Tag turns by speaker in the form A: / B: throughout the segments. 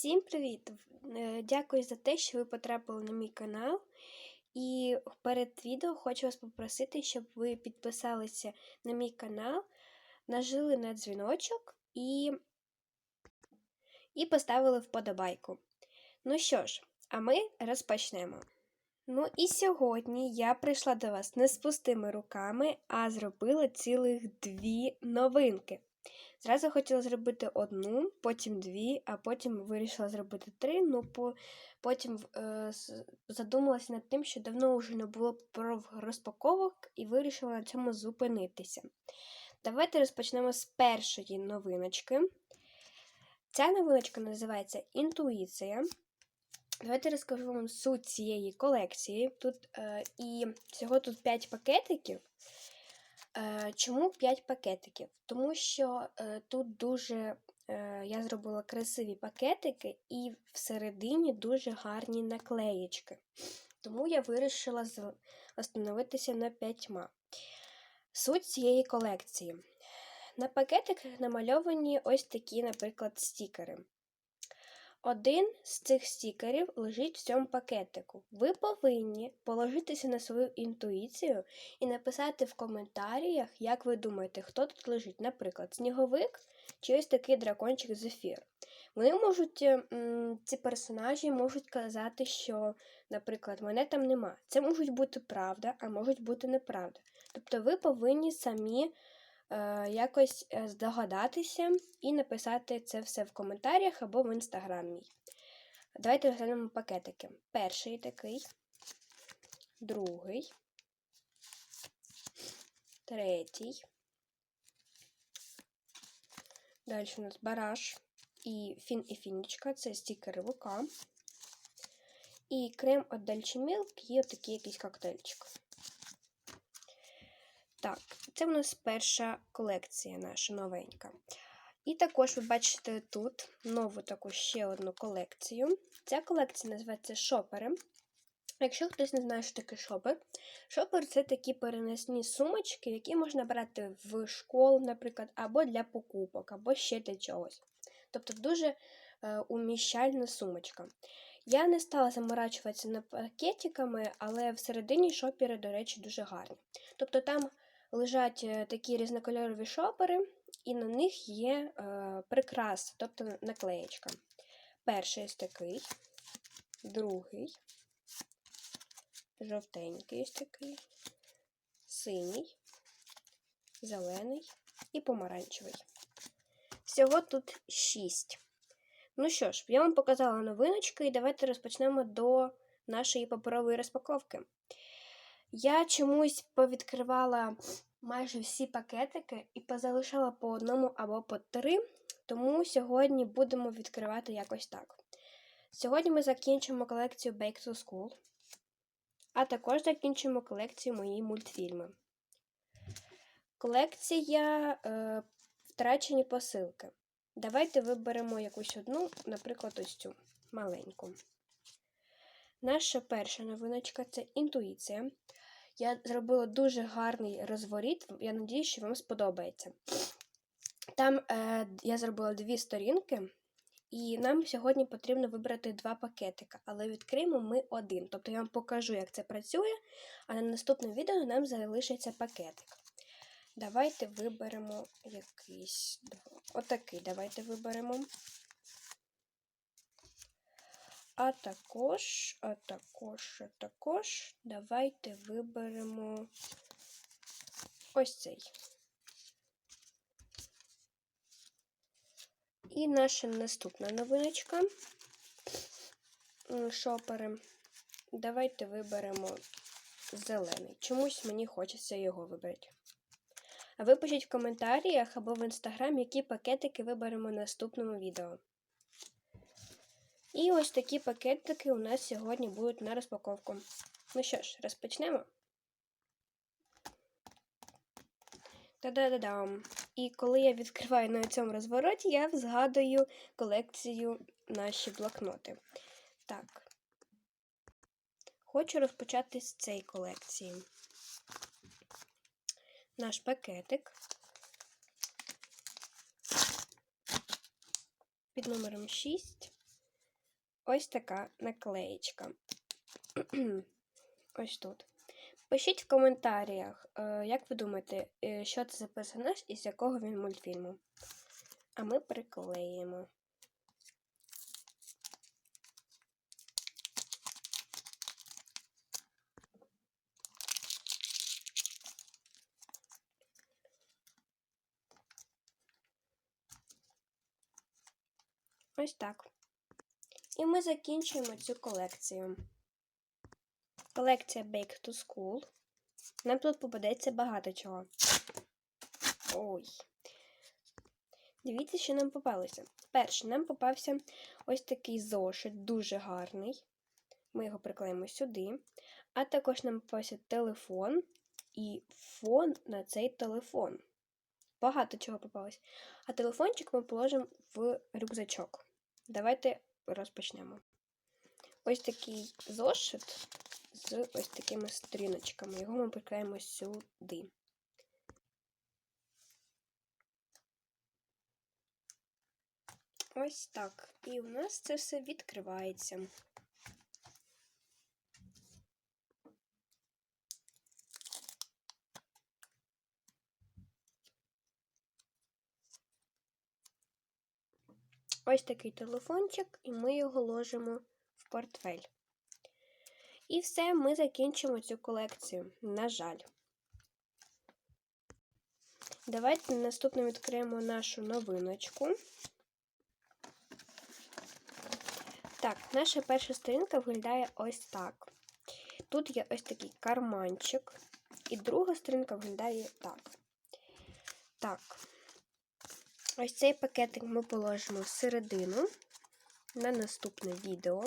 A: Всім привіт! Е, Дякую за те, що ви потрапили на мій канал. І перед відео хочу вас попросити, щоб ви підписалися на мій канал, нажили на дзвіночок і, і поставили вподобайку. Ну що ж, а ми розпочнемо. Ну і сьогодні я прийшла до вас не з пустими руками, а зробила цілих дві новинки. Зразу хотіла зробити одну, потім дві, а потім вирішила зробити три. Ну по, потім е, задумалася над тим, що давно вже не було про розпаковок і вирішила на цьому зупинитися. Давайте розпочнемо з першої новиночки. Ця новиночка називається Інтуїція. Давайте розкажу вам суть цієї колекції. Тут е, І всього тут 5 пакетиків. Е, чому 5 пакетиків? Тому що е, тут дуже е, я зробила красиві пакетики і всередині дуже гарні наклеєчки. Тому я вирішила остановитися на п'ятьма. Суть цієї колекції. На пакетиках намальовані ось такі, наприклад, стікери. Один з цих стікерів лежить в цьому пакетику. Ви повинні положитися на свою інтуїцію і написати в коментарях, як ви думаєте, хто тут лежить. Наприклад, сніговик чи ось такий дракончик зефір. Вони можуть, ці персонажі можуть казати, що, наприклад, мене там нема. Це можуть бути правда, а можуть бути неправда. Тобто ви повинні самі якось е, здогадатися і написати це все в коментарях або в інстаграм мій. Давайте розглянемо пакетики. Перший такий, другий, третій. Далі у нас бараш і фін і фінічка це стікери ВК. І крем від Дальчимілк є такий якийсь коктейльчик. Так, це в нас перша колекція наша новенька. І також ви бачите тут нову таку ще одну колекцію. Ця колекція називається шопери. Якщо хтось не знає, що таке шопер, шопер це такі перенесні сумочки, які можна брати в школу, наприклад, або для покупок, або ще для чогось. Тобто дуже е, уміщальна сумочка. Я не стала заморачуватися над пакетиками, але всередині шопери, до речі, дуже гарні. Тобто там лежать е, такі різнокольорові шопери, і на них є е, прикрас, тобто наклеєчка. Перший ось такий, другий, жовтенький ось такий, синій, зелений і помаранчевий. Всього тут шість. Ну що ж, я вам показала новиночки, і давайте розпочнемо до нашої паперової розпаковки. Я чомусь повідкривала майже всі пакетики і позалишала по одному або по три, тому сьогодні будемо відкривати якось так. Сьогодні ми закінчимо колекцію Bake to School, а також закінчимо колекцію мої мультфільми. Колекція е, втрачені посилки. Давайте виберемо якусь одну, наприклад, ось цю маленьку. Наша перша новиночка це інтуїція. Я зробила дуже гарний розворіт, я надію, що вам сподобається. Там е, я зробила дві сторінки, і нам сьогодні потрібно вибрати два пакетика, але відкриємо ми один. Тобто я вам покажу, як це працює, а на наступному відео нам залишиться пакетик. Давайте виберемо якийсь. Отакий давайте виберемо. А також, а також, а також давайте виберемо ось цей. І наша наступна новиночка. Шопери. Давайте виберемо зелений. Чомусь мені хочеться його вибрати. А ви пишіть в коментарях або в інстаграм, які пакетики виберемо в наступному відео. І ось такі пакетики у нас сьогодні будуть на розпаковку. Ну що ж, розпочнемо. Та-да-да-дам! І коли я відкриваю на цьому розвороті, я згадую колекцію наші блокноти. Так, хочу розпочати з цієї колекції. Наш пакетик під номером 6. Ось така наклеєчка. ось тут. Пишіть в коментарях, е, як ви думаєте, е, що це за персонаж і з якого він мультфільму. А ми приклеїмо. Ось так. І ми закінчуємо цю колекцію. Колекція Bake to School. Нам тут попадеться багато чого. Ой. Дивіться, що нам попалося. Перше, нам попався ось такий зошит, дуже гарний. Ми його приклеїмо сюди. А також нам попався телефон і фон на цей телефон. Багато чого попалось. А телефончик ми положимо в рюкзачок. Давайте розпочнемо. Ось такий зошит з ось такими стріночками. Його ми приклеїмо сюди. Ось так. І у нас це все відкривається. Ось такий телефончик, і ми його ложимо в портфель. І все, ми закінчимо цю колекцію, на жаль. Давайте наступно відкриємо нашу новиночку. Так, наша перша сторінка виглядає ось так. Тут є ось такий карманчик, і друга сторінка виглядає так. Так, ось цей пакетик ми положимо всередину на наступне відео.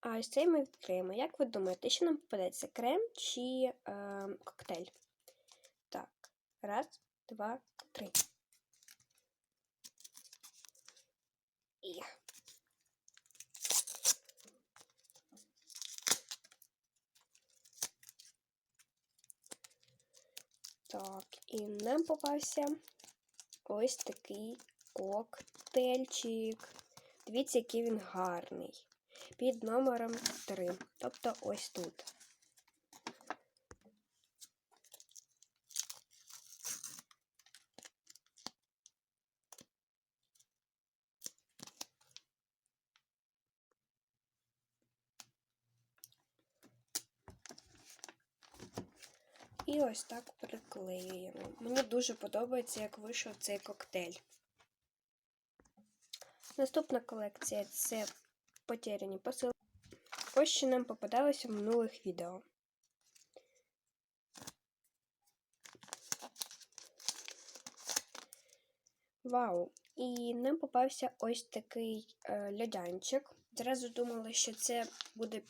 A: А ось цей ми відкриємо. Як ви думаєте, що нам попадеться крем чи е, коктейль? Так, раз, два, три. І. Так, і нам попався ось такий коктейльчик. Дивіться, який він гарний. Під номером 3. Тобто ось тут. І ось так приклеюємо. Мені дуже подобається, як вийшов цей коктейль. Наступна колекція це потеряні посилки. Ось що нам попадалося в минулих відео. Вау! І нам попався ось такий е, льодянчик. Зразу думала, що це буде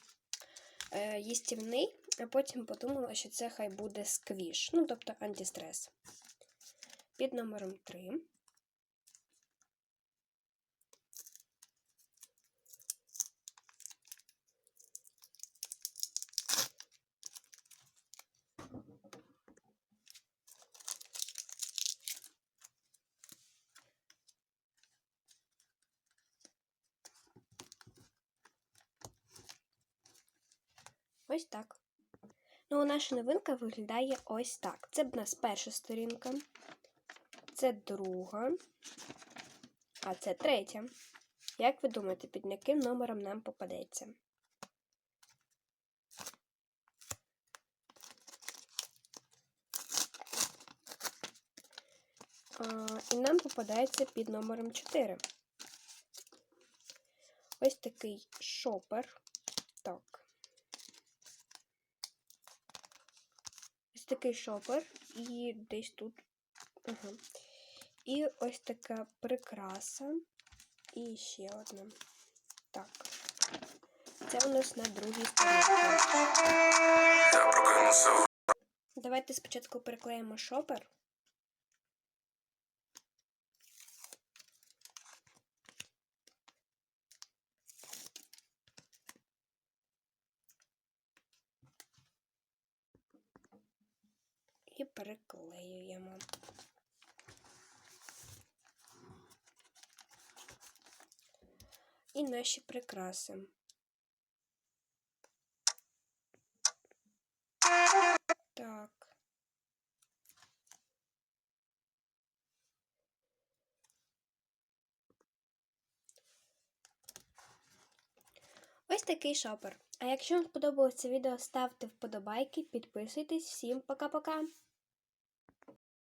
A: е, їстівний, а потім подумала, що це хай буде сквіш, ну, тобто антистрес. Під номером 3. Ось так. Ну, наша новинка виглядає ось так. Це в нас перша сторінка, це друга, а це третя. Як ви думаєте, під яким номером нам попадеться? І нам попадається під номером 4. Ось такий шопер. Так. Ось такий шопер і десь тут. Угу. І ось така прикраса. І ще одна. Так. Це у нас на другій
B: стороні.
A: Давайте спочатку приклеїмо шопер. І приклеюємо. і наші прикраси. Так. Ось такий шопер. А якщо вам сподобалося відео, ставте вподобайки, підписуйтесь. Всім пока-пока!